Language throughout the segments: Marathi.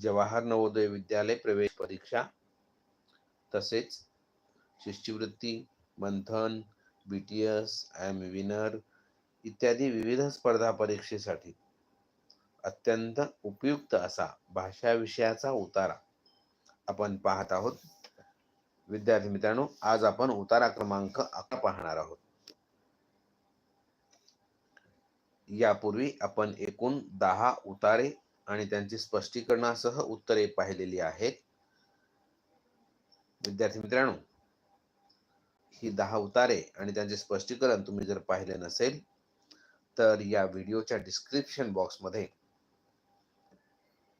जवाहर नवोदय विद्यालय प्रवेश परीक्षा तसेच शिष्यवृत्ती Manthan B T S I M winner इत्यादी विविध स्पर्धा परीक्षेसाठी अत्यंत उपयुक्त असा भाषा विषयाचा उतारा आपण पाहत आहोत. विद्यार्थी मित्रांनो आज आपण उतारा क्रमांक अकरा पाहणार आहोत. यापूर्वी आपण एकूण दहा उतारे आणि त्यांची स्पष्टीकरणासह उत्तरे पाहिलेली आहेत. विद्यार्थी मित्रांनो ही दहा उतारे आणि त्यांचे स्पष्टीकरण तुम्ही जर पाहिले नसेल तर या व्हिडिओच्या डिस्क्रिप्शन बॉक्समध्ये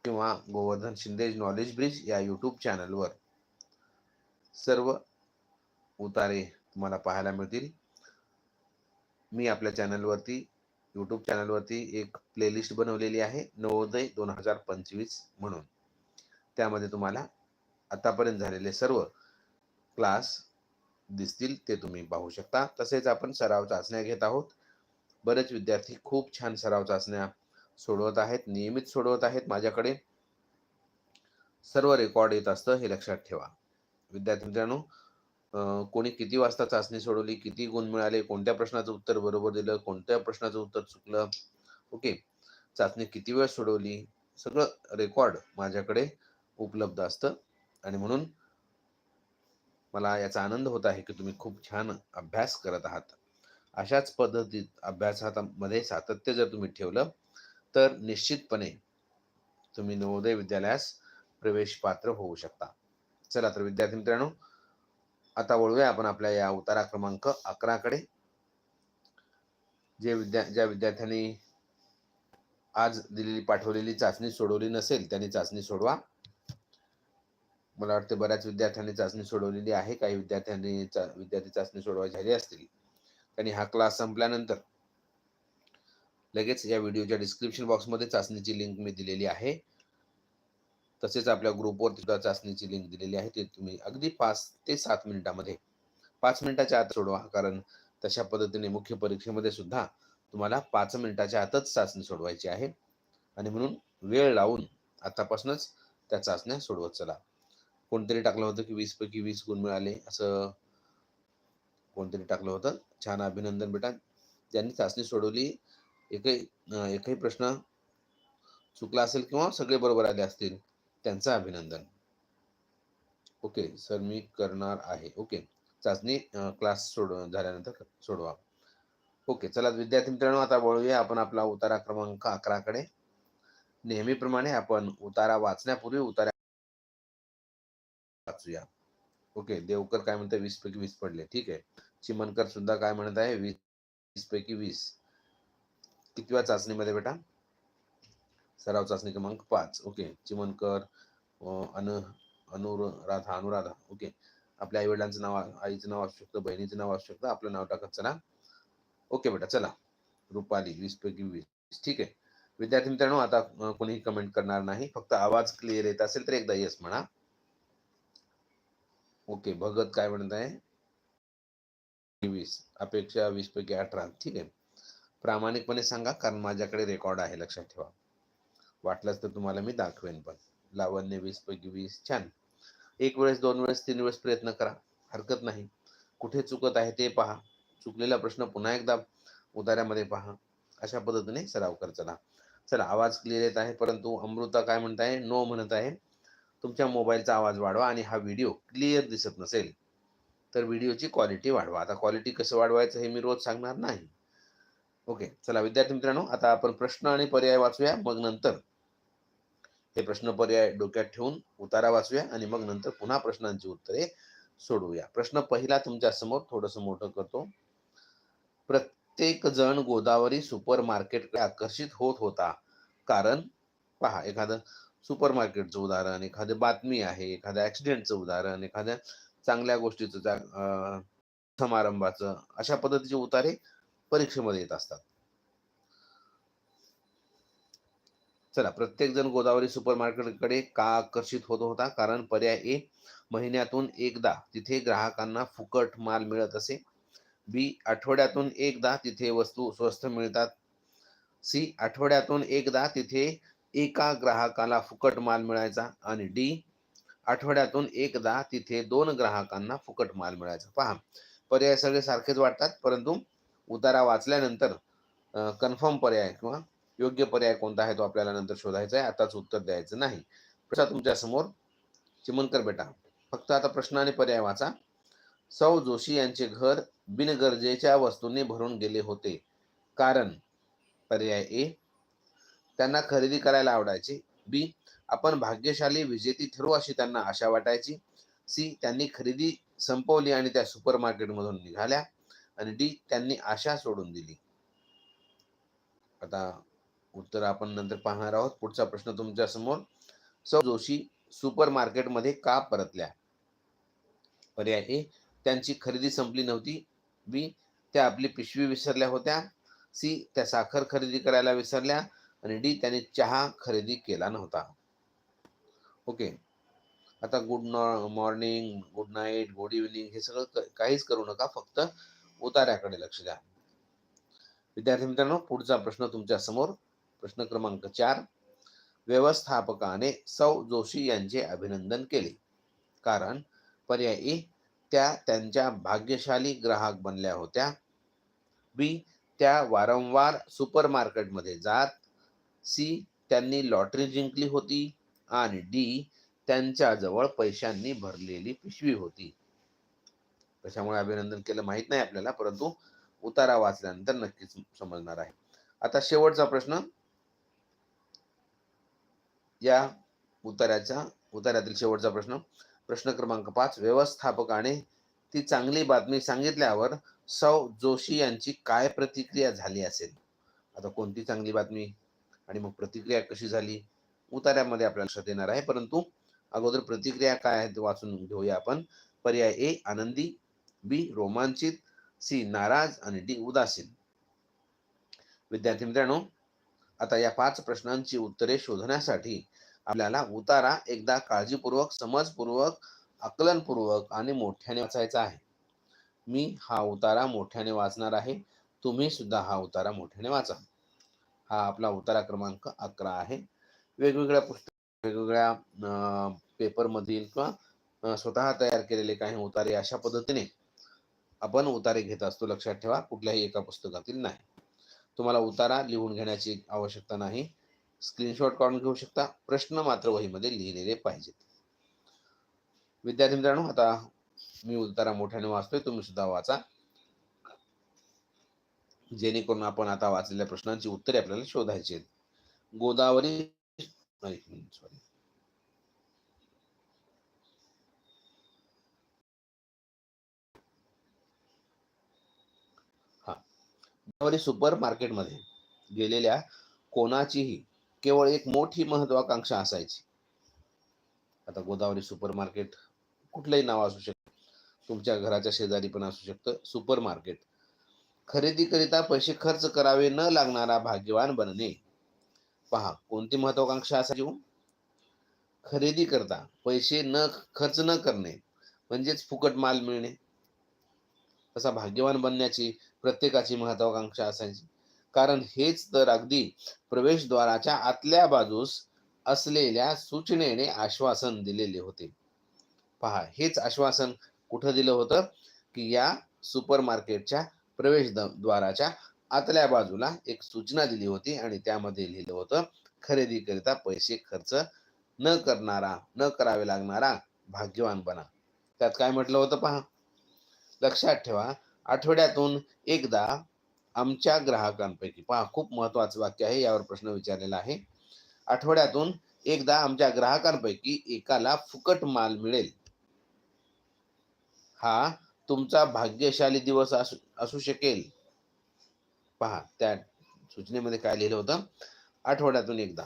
किंवा गोवर्धन शिंदेज नॉलेज ब्रिज या यूट्यूब चॅनलवर सर्व उतारे तुम्हाला पाहायला मिळतील. मी आपल्या चॅनलवरती यूट्यूब चॅनलवरती एक प्लेलिस्ट बनवलेली आहे नवोदय दोन हजार पंचवीस म्हणून. त्यामध्ये तुम्हाला आतापर्यंत झालेले सर्व क्लास दिसतील ते तुम्ही पाहू शकता. तसेच आपण सराव चाचण्या घेत आहोत. बरेच विद्यार्थी खूप छान सराव चाचण्या सोडवत आहेत नियमित सोडवत आहेत माझ्याकडे. सर्व रेकॉर्ड येत असतं हे लक्षात ठेवा. विद्यार्थी मित्रांनो कोणी किती वाजता चाचणी सोडवली किती गुण मिळाले कोणत्या प्रश्नाचं उत्तर बरोबर दिलं कोणत्या प्रश्नाचं उत्तर चुकलं ओके. चाचणी किती वेळ सोडवली सगळं रेकॉर्ड माझ्याकडे उपलब्ध असतं. आणि म्हणून मला याचा आनंद होत आहे की तुम्ही खूप छान अभ्यास करत आहात. अशाच पद्धतीत अभ्यासामध्ये सातत्य जर तुम्ही ठेवलं तर निश्चितपणे तुम्ही नवोदय विद्यालयास प्रवेश पात्र होऊ शकता. चला तर विद्यार्थी मित्रांनो आता वळूया आपण आपल्या या उतारा क्रमांक अकराकडे जे विद्या ज्या विद्यार्थ्यांनी आज दिलेली पाठवलेली चाचणी सोडवली नसेल त्यांनी चाचणी सोडवा. मला वाटते बऱ्याच विद्यार्थ्यांनी चाचणी सोडवलेली आहे. काही विद्यार्थ्यांनी विद्यार्थी चाचणी सोडवायची झाली असतील. त्यांनी हा क्लास संपल्यानंतर लगेच या व्हिडिओच्या डिस्क्रिप्शन बॉक्समध्ये चाचणीची लिंक मी दिलेली आहे. तसेच आपल्या ग्रुपवर सुद्धा चाचणीची लिंक दिलेली आहे ते तुम्ही अगदी पाच ते सात मिनिटामध्ये पाच मिनिटाच्या आत सोडवा. कारण तशा पद्धतीने मुख्य परीक्षेमध्ये सुद्धा तुम्हाला पाच मिनिटाच्या आतच चाचणी सोडवायची आहे. आणि म्हणून वेळ लावून आतापासूनच त्या चाचण्या सोडवत चला. कोणतरी टाकलं होतं की वीस पैकी वीस गुण मिळाले असं कोणतरी टाकलं होतं. छान अभिनंदन बेटा. ज्यांनी चाचणी सोडवली एकही एकही प्रश्न चुकला असेल किंवा सगळे बरोबर आले असतील त्यांचं अभिनंदन. ओके सर मी करणार आहे. ओके चाचणी क्लास सोड झाल्यानंतर सोडवा. ओके चला विद्यार्थी मित्रांनो आता वळूया आपण आपला उतारा क्रमांक अकराकडे. नेहमीप्रमाणे आपण उतारा वाचण्यापूर्वी उतारा वाचूया. ओके देवकर काय म्हणते वीस पैकी वीस पडले. ठीक आहे. चिमनकर सुद्धा काय म्हणत आहे? वीस पैकी वीस. कितव्या चाचणीमध्ये बेटा? सराव चाचणी क्रमांक पाच. ओके. चिमनकर अनु अनुराधा अनुराधा. ओके. आपल्या आई वडिलांचं नाव आईचं नाव असू शकतं बहिणीचं नाव असू शकतं. आपलं नाव टाकत चला. ओके बेटा चला. रुपाली वीस पैकी वीस. ठीक आहे. विद्यार्थी मित्रांनो आता कोणीही कमेंट करणार नाही. फक्त आवाज क्लिअर येत असेल तर एकदा येस म्हणा. ओके. भगत काय म्हणत आहे? वीस. अपेक्षा वीस पैकी अठरा. ठीक आहे. प्रामाणिकपणे सांगा कारण माझ्याकडे रेकॉर्ड आहे. लक्षात ठेवा. वाटलंच तर तुम्हाला मी दाखवेन पण. लावण्य वीस पैकी वीस छान. एक वेळेस दोन वेळेस तीन वेळेस प्रयत्न करा. हरकत नाही. कुठे चुकत आहे ते पहा. चुकलेला प्रश्न पुन्हा एकदा उदाऱ्यामध्ये पहा. अशा पद्धतीने सराव कर चला. चला आवाज क्लिअर येत आहे परंतु अमृता काय म्हणत आहे? नो म्हणत आहे. तुमच्या मोबाईलचा आवाज वाढवा आणि हा व्हिडिओ क्लिअर दिसत नसेल तर व्हिडिओची क्वालिटी वाढवा. आता क्वालिटी कसं वाढवायचं हे मी रोज सांगणार नाही. ओके चला विद्यार्थी मित्रांनो आता आपण प्रश्न आणि पर्याय वाचूया. मग नंतर हे प्रश्न पर्याय डोक्यात ठेवून उतारा वाचूया आणि मग नंतर पुन्हा प्रश्नांची उत्तरे सोडवूया. प्रश्न पहिला तुमच्यासमोर थोडस मोठं करतो. प्रत्येक जण गोदावरी सुपर मार्केटकडे आकर्षित होत होता. कारण पहा एखादं सुपर मार्केटचं उदाहरण एखादं बातमी आहे एखाद्या ऍक्सिडेंटचं उदाहरण एखाद्या चांगल्या गोष्टीचं समारंभाचं अशा पद्धतीचे उतारे परीक्षेमध्ये येत असतात. चला प्रत्येक जण गोदावरी सुपर मार्केटकडे का आकर्षित होत होता? कारण पर्याय ए महिन्यातून एकदा तिथे ग्राहकांना फुकट माल मिळत असे. बी आठवड्यातून एकदा तिथे वस्तू स्वस्त मिळतात. सी आठवड्यातून एकदा तिथे एका ग्राहकाला फुकट माल मिळायचा. आणि डी आठवड्यातून एकदा तिथे दोन ग्राहकांना फुकट माल मिळायचा. पहा पर्याय सगळे सारखेच वाटतात परंतु उतारा वाचल्यानंतर कन्फर्म पर्याय किंवा योग्य पर्याय कोणता आहे तो आपल्याला नंतर शोधायचा आहे आताच उत्तर द्यायचं नाही. प्रश्न तुमच्यासमोर. चिमनकर बेटा. फक्त आता प्रश्न आणि पर्याय वाचा. सौ जोशी यांचे घर बिनगरजेच्या वस्तूंनी भरून गेले होते. कारण पर्याय ए. त्यांना खरेदी करायला आवडायचे. बी आपण भाग्यशाली विजेती ठरू अशी त्यांना आशा वाटायची. सी त्यांनी खरेदी संपवली आणि त्या सुपर मार्केटमधून निघाल्या. आणि डी त्यांनी आशा सोडून दिली. आता उत्तर आपण नंतर पाहणार आहोत. पुढचा प्रश्न तुमच्यासमोर. सौ जोशी सुपर मार्केटमध्ये का परतल्या? पर्याय ए त्यांची खरेदी संपली नव्हती. बी त्या आपली पिशवी विसरल्या होत्या. सी त्या साखर खरेदी करायला विसरल्या. आणि डी त्याने चहा खरेदी केला नव्हता. ओके. आता good morning good night good evening हे सगळं काहीच करू नका. फक्त उतार्याकडे लक्ष द्या. विद्यार्थी मित्रांनो पुढचा प्रश्न तुमच्यासमोर. प्रश्न क्रमांक चार. व्यवस्थापकाने सौ जोशी यांचे अभिनंदन केले. कारण पर्यायी त्या त्यांच्या भाग्यशाली ग्राहक बनल्या होत्या. बी. त्या वारंवार सुपरमार्केटमध्ये जात. सी. त्यांनी लॉटरी जिंकली होती. आणि डी. त्यांच्याजवळ पैशांनी भरलेली पिशवी होती. कशामुळे अभिनंदन केलं माहीत नाही आपल्याला परंतु उतारा वाचल्यानंतर नक्कीच समजणार आहे. आता शेवटचा प्रश्न. या उतार्याचा उतार्यातील शेवटचा प्रश्न. प्रश्न क्रमांक पाच व्यवस्थापकाने ती चांगली बातमी सांगितल्यावर सौ जोशी यांची काय प्रतिक्रिया झाली असेल? आता कोणती चांगली बातमी? आणि मग प्रतिक्रिया कशी झाली? उतार्यामध्ये आपल्याला लक्षात येणार आहे. परंतु अगोदर प्रतिक्रिया काय आहे ते वाचून घेऊया आपण. पर्याय ए आनंदी बी रोमांचित सी नाराज आणि डी उदासीन. विद्यार्थी मित्रांनो आता या पाच प्रश्नांची उत्तरे शोधण्यासाठी आपल्याला उतारा एकदा काळजीपूर्वक समजपूर्वक आकलनपूर्वक आणि मोठ्याने वाचायचा आहे. मी हा उतारा मोठ्याने वाचणार आहे. तुम्ही सुद्धा हा उतारा मोठ्याने वाचा. हा आपला उतारा क्रमांक अकरा आहे. वेगवेगळ्या पुस्तक वेगवेगळ्या पेपर मधील किंवा स्वतः तयार केलेले काही उतारे अशा पद्धतीने आपण उतारे घेत असतो. लक्षात ठेवा कुठल्याही एका पुस्तकातील नाही. तुम्हाला उतारा लिहून घेण्याची आवश्यकता नाही. स्क्रीनशॉट काढून घेऊ शकता. प्रश्न मात्र वहीमध्ये लिहिलेले पाहिजेत. विद्यार्थी मित्रांनो आता मी उतारा मोठ्याने वाचतोय. तुम्ही सुद्धा वाचा. जेणेकरून आपण आता वाचलेल्या प्रश्नांची उत्तरे आपल्याला शोधायची आहेत. गोदावरी एक मिनिट सॉरी हा. गोदावरी सुपर मार्केटमध्ये गेलेल्या कोणाचीही केवळ एक मोठी महत्वाकांक्षा असायची. आता गोदावरी सुपर मार्केट कुठलंही नाव असू शकतं. तुमच्या घराच्या शेजारी पण असू शकतं. सुपर मार्केट खरेदीकरिता पैसे खर्च करावे न लागणारा भाग्यवान बनणे. पहा कोणती महत्वाकांक्षा असायची हो? खरेदी करता पैसे न खर्च न करणे. म्हणजेच फुकट माल मिळणे. तसा भाग्यवान बनण्याची प्रत्येकाची महत्वाकांक्षा असायची. कारण हेच तर अगदी प्रवेशद्वाराच्या आतल्या बाजूस असलेल्या सूचनेने आश्वासन दिलेले होते. पहा हेच आश्वासन कुठं दिलं होतं? की या सुपर मार्केटच्या प्रवेश आतल्या बाजूला एक सूचना दिली होती आणि त्यामध्ये लिहिलं होतं खरेदीकरिता पैसे खर्च न करणारा न करावे लागणारा भाग्यवान बना. त्यात काय म्हटलं होतं पहा? लक्षात ठेवा आठवड्यातून एकदा आमच्या ग्राहकांपैकी. पहा खूप महत्वाचं वाक्य आहे यावर प्रश्न विचारलेला आहे. आठवड्यातून एकदा आमच्या ग्राहकांपैकी एकाला फुकट माल मिळेल. हा तुमचा भाग्यशाली दिवस असू असू शकेल. पहा त्या सूचनेमध्ये काय लिहिलं होतं? आठवड्यातून एकदा.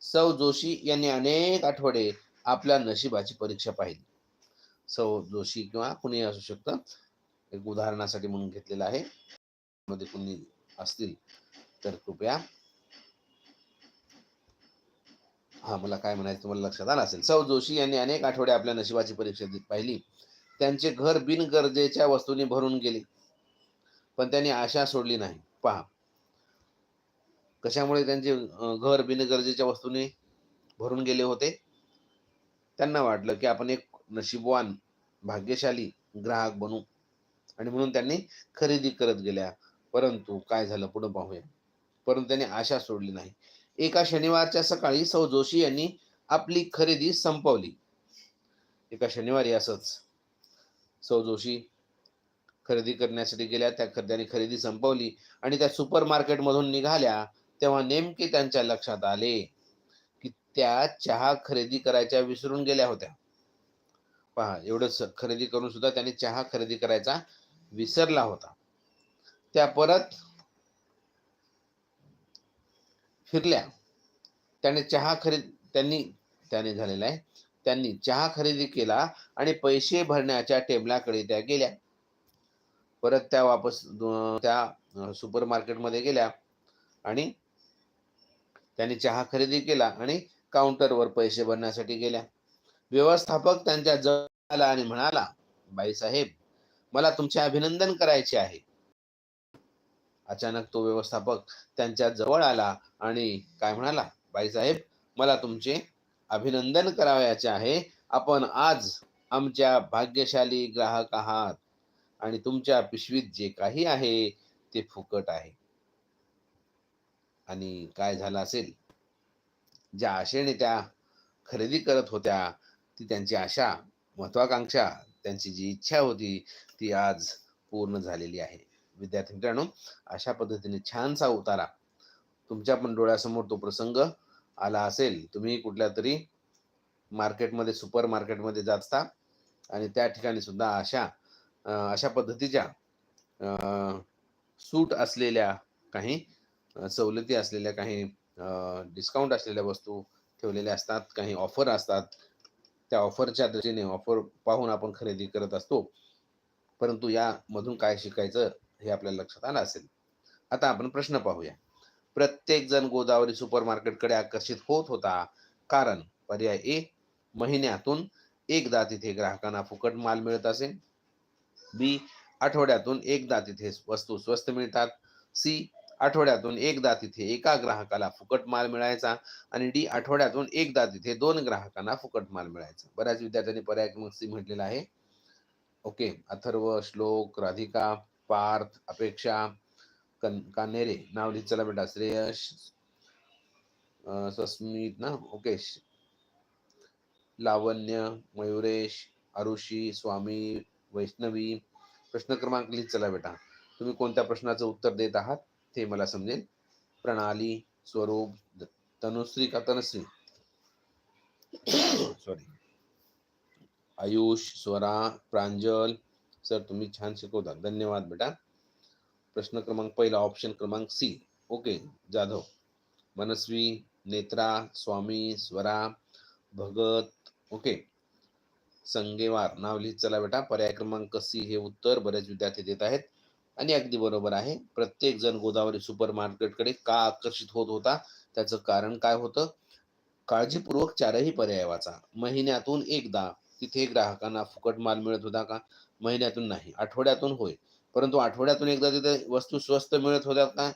सौ जोशी यांनी अनेक आठवडे आपल्या नशिबाची परीक्षा पाहिली. सौ जोशी किंवा कुणी असू शकतं. एक उदाहरणासाठी म्हणून घेतलेलं आहे. मध्ये कुणी असतील तर कृपया. हा मला काय म्हणायचं तुम्हाला लक्षात आलं असेल. सौ जोशी यांनी अनेक आठवडे आपल्या नशिबाची परीक्षा देत पाहिली. त्यांचे घर बिनगरजेच्या वस्तूंनी भरून गेले. पण त्यांनी आशा सोडली नाही. पहा. कशामुळे त्यांचे घर बिनगरजेच्या वस्तूंनी भरून गेले होते? त्यांना वाटलं की आपण एक नशीबवान भाग्यशाली ग्राहक बनू. आणि म्हणून त्यांनी खरेदी करत गेल्या. परंतु काय झालं पुढे पाहूया. परंतु त्यांनी आशा सोडली नाही. एका शनिवारच्या सकाळी सौ जोशी यांनी आपली खरेदी संपवली. एका शनिवारी असंच सौ जोशी खरेदी करण्यासाठी गेल्या त्या त्यांनी खरेदी संपवली आणि त्या सुपर मार्केटमधून निघाल्या तेव्हा नेमके त्यांच्या लक्षात आले की त्या चहा खरेदी करायच्या विसरून गेल्या होत्या. पहा एवढंच खरेदी करून सुद्धा त्यांनी चहा खरेदी करायचा विसरला होता. त्या परत फिरल्या. त्याने चहा खरेदी त्यांनी त्याने झालेला आहे. त्यांनी चहा खरेदी केला आणि पैसे भरण्याच्या टेबलाकडे त्या गेल्या. परत त्या वापस त्या सुपर मार्केटमध्ये गेल्या आणि त्यांनी चहा खरेदी केला आणि काउंटरवर पैसे भरण्यासाठी गेल्या. व्यवस्थापक त्यांच्या जवळ आला आणि म्हणाला बाईसाहेब मला तुमचे अभिनंदन करायचे आहे. अचानक तो व्यवस्थापक त्यांच्या जवळ आला आणि काय म्हणाला बाईसाहेब मला तुमचे अभिनंदन करावयाचे आहे. आपण आज आमच्या भाग्यशाली ग्राहक आहात आणि तुमच्या पिशवीत जे काही आहे ते फुकट आहे. आणि काय झालं असेल? ज्या आशेने त्या खरेदी करत होत्या ती त्यांची आशा महत्वाकांक्षा त्यांची जी इच्छा होती ती आज पूर्ण झालेली आहे. विद्यार्थी मित्रांनो अशा पद्धतीने छानसा उतारा तुमच्या पण डोळ्यासमोर तो प्रसंग आला असेल तुम्ही कुठल्या तरी मार्केटमध्ये सुपर मार्केटमध्ये जाता आणि त्या ठिकाणी सुद्धा अशा अशा पद्धतीच्या सूट असलेल्या काही सवलती असलेल्या काही डिस्काउंट असलेल्या वस्तू ठेवलेल्या असतात काही ऑफर असतात त्या ऑफरच्या दृष्टीने ऑफर पाहून आपण खरेदी करत असतो. परंतु यामधून काय शिकायचं हे आपल्या लक्षात आलं असेल. आता आपण प्रश्न पाहूया. प्रत्येक जण गोदावरी सुपर मार्केटकडे आकर्षित होत होता. कारण पर्याय ए महिन्यातून एकदा तिथे ग्राहकांना फुकट माल मिळत असे बी आठवड्यातून एकदा तिथे वस्तू स्वस्त मिळतात. सी आठवड्यातून एकदा तिथे एका ग्राहकाला फुकट माल मिळायचा आणि डी आठवड्यातून एकदा तिथे दोन ग्राहकांना फुकट माल मिळायचा. बऱ्याच विद्यार्थ्यांनी पर्याय क्रमांक सी म्हटलेला आहे. ओके अथर्व श्लोक राधिका पार्थ अपेक्षा कन कानेरे नाव लिहित चला बेटा. श्रेयश अं, सस्मित ना? ओके. लावण्य मयुरेश अरुषी स्वामी वैष्णवी प्रश्न क्रमांक लिहित चला बेटा. तुम्ही कोणत्या प्रश्नाचं उत्तर देत आहात? ते मला समजेल. प्रणाली स्वरूप तनुश्री का तनुश्री? सॉरी आयुष स्वरा प्रांजल सर तुम्ही छान शिकवता. धन्यवाद बेटा. प्रश्न क्रमांक पहिला ऑप्शन क्रमांक C okay Jadhav. Manasvi Netra Swami Swara Bhagat. Okay Sangewar नाव लिहित चला बेटा. पर्याय क्रमांक सी हे उत्तर बरेच विद्यार्थी देत आहेत. आणि अगदी बरोबर आहे. प्रत्येक जण गोदावरी सुपर मार्केटकडे का आकर्षित होत होता? त्याचं कारण काय होतं? काळजीपूर्वक चारही पर्याय वाचा. महिन्यातून एकदा तिथे ग्राहकांना फुकट माल मिळत होता का? महिन्यातून नाही आठवड्यातून होय. परंतु आठवड्यातून एकदा तिथे वस्तू स्वस्त मिळत होत्या का?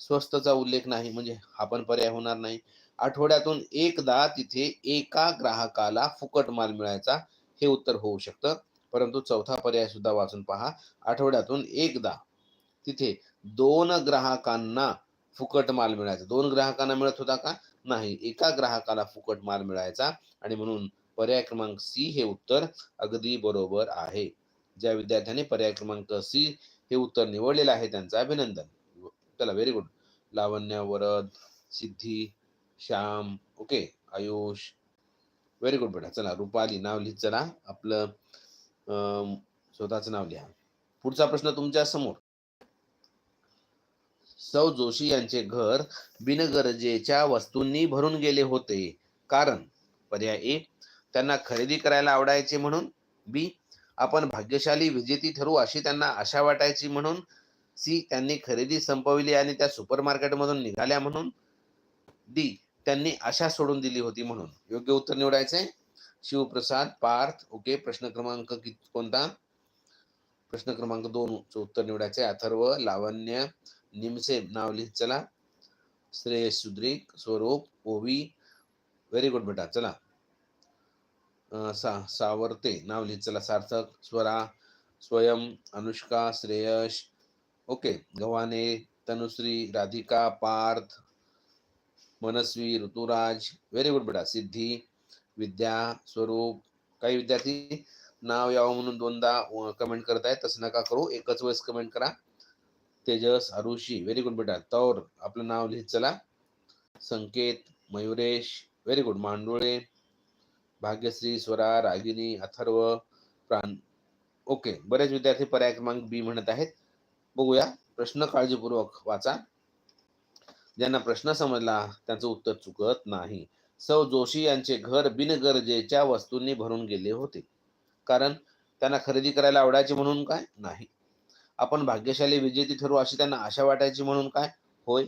स्वस्तचा उल्लेख नाही म्हणजे हा पण पर्याय होणार नाही. आठवड्यातून एकदा तिथे एका ग्राहकाला फुकट माल मिळायचा हे उत्तर होऊ शकतं. परंतु चौथा पर्याय सुद्धा वाचून पहा. आठवड्यातून एकदा तिथे दोन ग्राहकांना फुकट माल मिळायचा. दोन ग्राहकांना मिळत होता का? नाही. एका ग्राहकाला फुकट माल मिळायचा आणि म्हणून पर्याय क्रमांक सी हे उत्तर अगदी बरोबर आहे. ज्या विद्यार्थ्यांनी पर्याय क्रमांक सी हे उत्तर निवडलेलं आहे त्यांचं अभिनंदन. चला very good Lavanya Varad Siddhi Shyam okay Ayush. Very good बेटा. चला रुपाली नाव लिहित चला. आपलं स्वतःचं नाव लिहा. पुढचा प्रश्न तुमच्यासमोर. सौ जोशी यांचे घर बिनगरजेच्या वस्तूंनी भरून गेले होते. कारण पर्याय ए त्यांना खरेदी करायला आवडायचे म्हणून. बी आपण भाग्यशाली विजेती ठरू अशी त्यांना आशा वाटायची म्हणून. सी त्यांनी खरेदी संपविली आणि त्या सुपर मार्केटमधून निघाल्या म्हणून. डी त्यांनी आशा सोडून दिली होती म्हणून. योग्य उत्तर निवडायचंय. शिवप्रसाद पार्थ ओके प्रश्न क्रमांक कोणता? प्रश्न क्रमांक दोन च उत्तर निवडायचे अथर्व लावण्य निमसे नाव लिहित चला. श्रेयस सुद्रिक स्वरूप ओवी व्हेरी गुड बेटा चला. सा सावरते नाव लिहित चला Sarthak Swara Swayam Anushka Shreyash okay. Gavhane Tanushree Radhika Parth Manasvi Ruturaj very good बेटा सिद्धी विद्या स्वरूप काही विद्यार्थी नाव यावं म्हणून दोनदा कमेंट करत आहेत. तसं नका करू. एकच वेळेस कमेंट करा. तेजस अरुषी व्हेरी गुड बेटा. तौर आपलं नाव लिहित चला. Sanket Mayuresh very good Mandule Bhagyashree Swara Ragini Atharva Pran. Okay बरेच विद्यार्थी पर्याय क्रमांक बी म्हणत आहेत. बघूया. प्रश्न काळजीपूर्वक वाचा. ज्यांना प्रश्न समजला त्यांचं उत्तर चुकत नाही. सौ जोशी यांचे घर बिनगरजेच्या वस्तूंनी भरून गेले होते. कारण त्यांना खरेदी करायला आवडायचे म्हणून काय? नाही. आपण भाग्यशाली विजेती ठरू अशी त्यांना आशा वाटायची म्हणून काय? होय.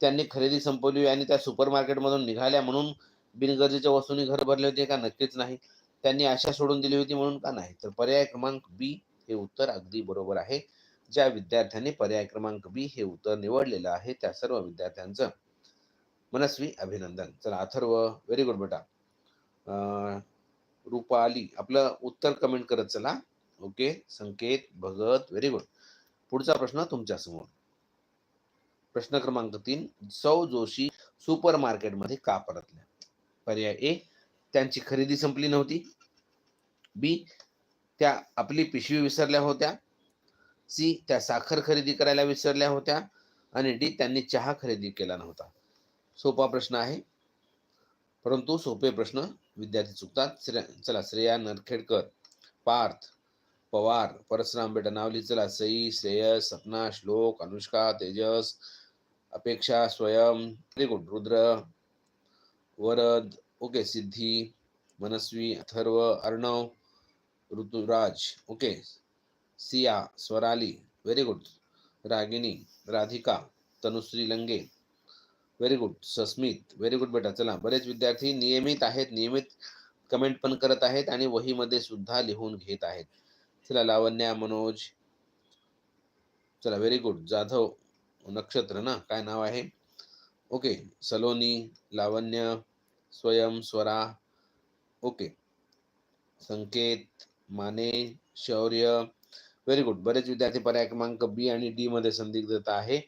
त्यांनी खरेदी संपवली आणि त्या सुपर मार्केटमधून निघाल्या म्हणून बिनगरजेच्या वस्तूंनी घर भरले होते का? नक्कीच नाही. त्यांनी आशा सोडून दिली होती म्हणून का नाही? तर पर्याय क्रमांक बी हे उत्तर अगदी बरोबर आहे. ज्या विद्यार्थ्यांनी पर्याय क्रमांक बी हे उत्तर निवडलेलं आहे त्या सर्व विद्यार्थ्यांचं मनस्वी अभिनंदन. चला अथर्व व्हेरी गुड बेटा. अं, रुपाली आपलं उत्तर कमेंट करत चला. Okay Sanket Bhagat very good पुढचा प्रश्न तुमच्यासमोर प्रश्न क्रमांक तीन सौ जोशी सुपर मार्केटमध्ये का परतल्या? पर्याय ए त्यांची खरेदी संपली नव्हती. बी त्या आपली पिशवी विसरल्या होत्या. सी त्या साखर खरेदी करायला विसरल्या होत्या. आणि डी त्यांनी चहा खरेदी केला नव्हता. सोपा प्रश्न आहे. परंतु सोपे प्रश्न विद्यार्थी चुकतात. श्रे- चला श्रेया नरखेडकर पार्थ पवार परशुराम बेटा नावली चला सई श्रेयस सपना श्लोक Anushka Tejas Apeksha Swayam very good Rudra Varad okay Siddhi Manasvi Atharva Arnav Ruturaj okay Siya Swarali very good Ragini Radhika Tanushree Lange very good Sasmit very good बेटा. चला बरेच विद्यार्थी नियमित आहेत नियमित कमेंट पण करत आहेत आणि वहीमध्ये सुद्धा लिहून घेत आहेत. चला लावण्या मनोज. चला व्हेरी गुड जाधव नक्षत्र ना? काय नाव आहे? ओके सलोनी लावण्य स्वयं स्वरा. ओके संकेत माने शौर्य. व्हेरी गुड बरेच विद्यार्थी पर्याय क्रमांक बी आणि डी मध्ये संदिग्धता आहे.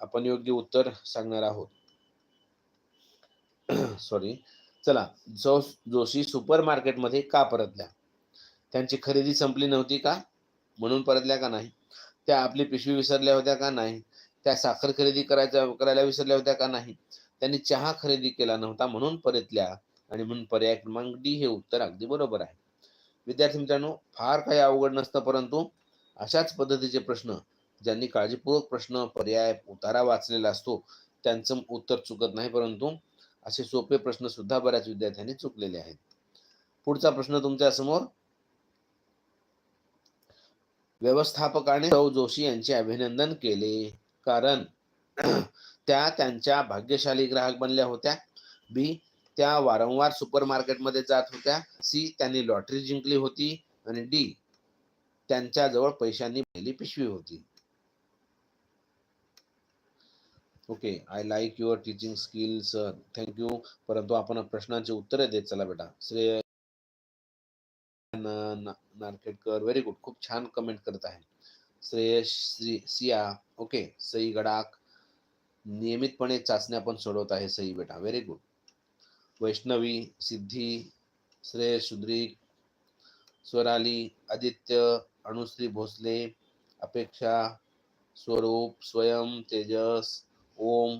आपण योग्य उत्तर सांगणार आहोत. सॉरी चला जो जोशी सुपर मार्केटमध्ये का परतल्या? त्यांची खरेदी संपली नव्हती का? म्हणून परतल्या का नाही? त्या आपली पिशवी विसरल्या होत्या का नाही? त्या साखर खरेदी करायच्या करायला विसरल्या होत्या का नाही? त्यांनी चहा खरेदी केला नव्हता म्हणून परतल्या आणि म्हणून पर्याय क्रमांक डी हे उत्तर अगदी बरोबर आहे. विद्यार्थी मित्रांनो फार काही अवघड नसतं परंतु अशाच पद्धतीचे प्रश्न ज्यांनी काळजीपूर्वक प्रश्न पर्याय उतारा वाचलेला असतो त्यांचं उत्तर चुकत नाही परंतु असे सोपे प्रश्न सुद्धा बऱ्याच विद्यार्थ्यांनी चुकलेले आहेत. पुढचा प्रश्न तुमच्यासमोर व्यवस्थापकाने सौ जोशी यांचे अभिनंदन केले. कारण त्या त्यांच्या भाग्यशाली ग्राहक बनल्या होत्या. बी त्या वारंवार सुपर मार्केटमध्ये जात होत्या. सी त्यांनी लॉटरी जिंकली होती. आणि डी त्यांच्याजवळ पैशांनी पहिली पिशवी होती. Okay I like your teaching skills thank you परंतु आपण प्रश्नांची उत्तरे देत चला बेटा. श्रेय नारखेडकर व्हेरी गुड खूप छान कमेंट करत आहे. श्रेयश श्री सिया ओके. सई गडाक नियमितपणे चाचण्या पण सोडवत आहे सई बेटा. व्हेरी गुड वैष्णवी सिद्धी श्रेय सुद्रिक स्वराली आदित्य अणुश्री भोसले अपेक्षा स्वरूप स्वयं तेजस ओम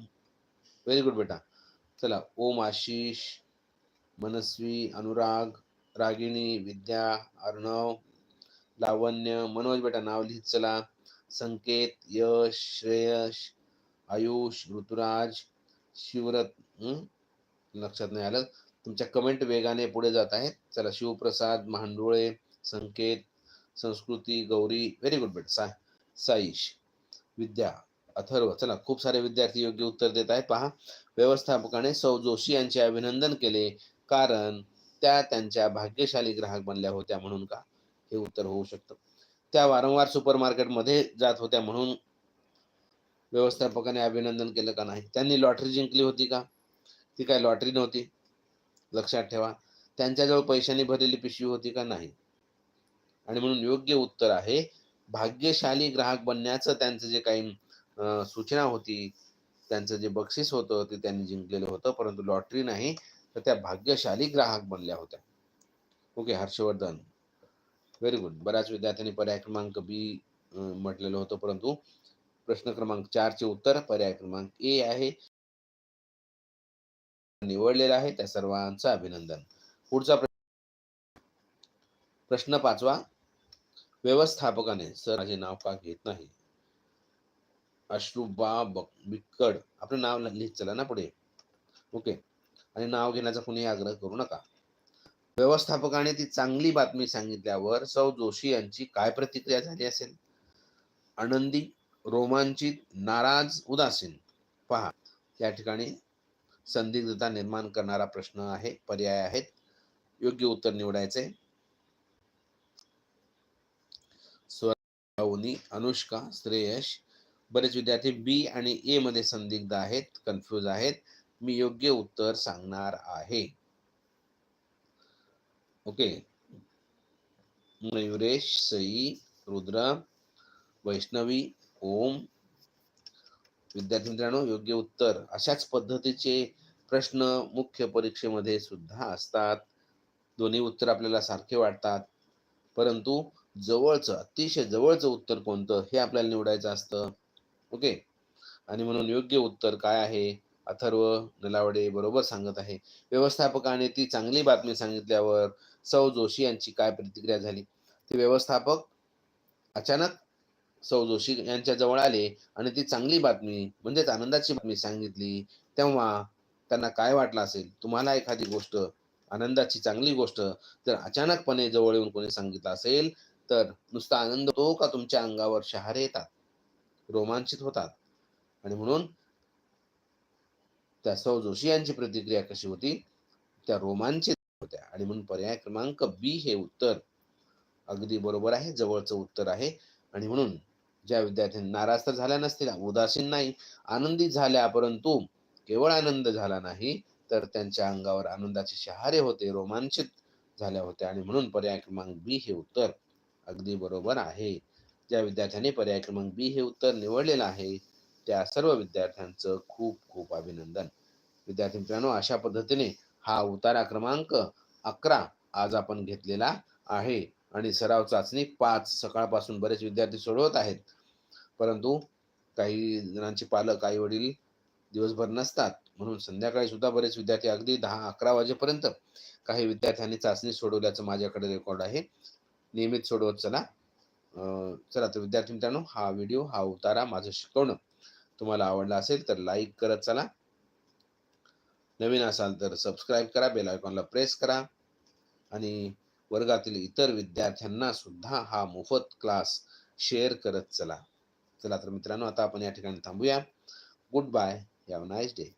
व्हेरी गुड बेटा. चला ओम आशिष मनस्वी अनुराग रागिणी विद्या अर्णव लावण्य मनोज बेटा नाव लिहित चला. संकेत यश श्रेयश आयुष ऋतुराज शिवरत लक्षात नाही आलं? तुमच्या कमेंट वेगाने पुढे जात आहेत. चला शिवप्रसाद महांडोळे संकेत संस्कृती गौरी व्हेरी गुड बेट सा साईश. विद्या अथर्व. चला खूप सारे विद्यार्थी योग्य उत्तर देत आहे पहा व्यवस्थापकाने सौ जोशी यांचे अभिनंदन केले कारण त्या त्यांच्या भाग्यशाली ग्राहक बनल्या होत्या म्हणून का? हे उत्तर होऊ शकतं. त्या वारंवार सुपर मार्केटमध्ये जात होत्या म्हणून व्यवस्थापकाने अभिनंदन केलं का नाही? त्यांनी लॉटरी जिंकली होती का? ती काय लॉटरी नव्हती? लक्षात ठेवा. त्यांच्याजवळ पैशाने भरलेली पिशवी होती का? नाही. आणि म्हणून योग्य उत्तर आहे भाग्यशाली ग्राहक बनण्याचं त्यांचं जे काही सूचना होती. त्यांचं जे बक्षीस होतं ते त्यांनी जिंकलेलं होतं परंतु लॉटरी नाही तर त्या भाग्यशाली ग्राहक बनल्या होत्या. ओके हर्षवर्धन. व्हेरी गुड बऱ्याच विद्यार्थ्यांनी पर्याय क्रमांक बी म्हटलेलं होतं परंतु प्रश्न क्रमांक चारचे उत्तर पर्याय क्रमांक ए आहे. निवडलेला आहे. त्या सर्वांचं अभिनंदन. पुढचा प्रश्न प्रश्न पाचवा. व्यवस्थापकाने सर माझे नाव का घेत नाही? अश्रुबा बिक्कड. आपलं नाव लिहित चला ना पुढे. ओके. आणि नाव घेण्याचा कुणी आग्रह करू नका. व्यवस्थापकाने ती चांगली बातमी सांगितल्यावर सौ जोशी यांची काय प्रतिक्रिया झाली असेल? आनंदी रोमांचित नाराज उदासीन. पहा त्या ठिकाणी संदिग्धता निर्माण करणारा प्रश्न आहे पर्याय आहेत. योग्य उत्तर निवडायचे स्वरावनी अनुष्का श्रेयश बरेच विद्यार्थी बी आणि ए मध्ये संदिग्ध आहेत कन्फ्यूज आहेत. मी योग्य उत्तर सांगणार आहे. ओके मयुरेश सई रुद्र वैष्णवी ओम. विद्यार्थी मित्रांनो योग्य उत्तर. अशाच पद्धतीचे प्रश्न मुख्य परीक्षेमध्ये सुद्धा असतात. दोन्ही उत्तर आपल्याला सारखे वाटतात. परंतु जवळचं अतिशय जवळचं उत्तर कोणतं हे आपल्याला निवडायचं असतं. ओके? आणि म्हणून योग्य उत्तर काय आहे? अथर्व नलावडे बरोबर सांगत आहे. व्यवस्थापकाने ती चांगली बातमी सांगितल्यावर सौ जोशी यांची काय प्रतिक्रिया झाली? ते व्यवस्थापक अचानक सौ जोशी यांच्या जवळ आले आणि ती चांगली बातमी म्हणजेच आनंदाची बातमी सांगितली तेव्हा त्यांना काय वाटलं असेल? तुम्हाला एखादी गोष्ट आनंदाची चांगली गोष्ट जर अचानकपणे जवळ येऊन कोणी सांगितलं असेल तर नुसता आनंद होतो का तुमच्या अंगावर शहारे येतात? रोमांचित होतात. आणि म्हणून त्या सौ जोशी यांची प्रतिक्रिया कशी होती? त्या रोमांचित होत्या. आणि म्हणून पर्याय क्रमांक बी हे उत्तर अगदी बरोबर आहे जवळचं उत्तर आहे. आणि म्हणून ज्या विद्यार्थ्यांनी नाराज तर झाल्या नसतील उदासीन नाही आनंदित झाल्या परंतु केवळ आनंद झाला नाही तर त्यांच्या अंगावर आनंदाचे शहारे होते रोमांचित झाल्या होत्या. आणि म्हणून पर्याय क्रमांक बी हे उत्तर अगदी बरोबर आहे. ज्या विद्यार्थ्यांनी पर्याय क्रमांक बी हे उत्तर निवडलेलं आहे. त्या सर्व विद्यार्थ्यांचं खूप खूप अभिनंदन. विद्यार्थी मित्रांनो अशा पद्धतीने हा उतारा क्रमांक अकरा आज आपण घेतलेला आहे. आणि सराव चाचणी पाच सकाळपासून बरेच विद्यार्थी सोडवत आहेत. परंतु काही जणांचे पालक आई वडील दिवसभर नसतात. म्हणून संध्याकाळी सुद्धा बरेच विद्यार्थी अगदी दहा अकरा वाजेपर्यंत काही विद्यार्थ्यांनी चाचणी सोडवल्याचं माझ्याकडे रेकॉर्ड आहे. नियमित सोडवत चला. चला तर विद्यार्थी मित्रांनो हा व्हिडिओ हा उतारा माझं शिकवणं. तुम्हाला आवडला असेल तर लाईक करत चला. नवीन असाल तर सबस्क्राईब करा बेल आयकॉनला प्रेस करा. आणि वर्गातील इतर विद्यार्थ्यांना सुद्धा हा मोफत क्लास शेअर करत चला. चला तर मित्रांनो आता आपण या ठिकाणी थांबूया. Goodbye have nice day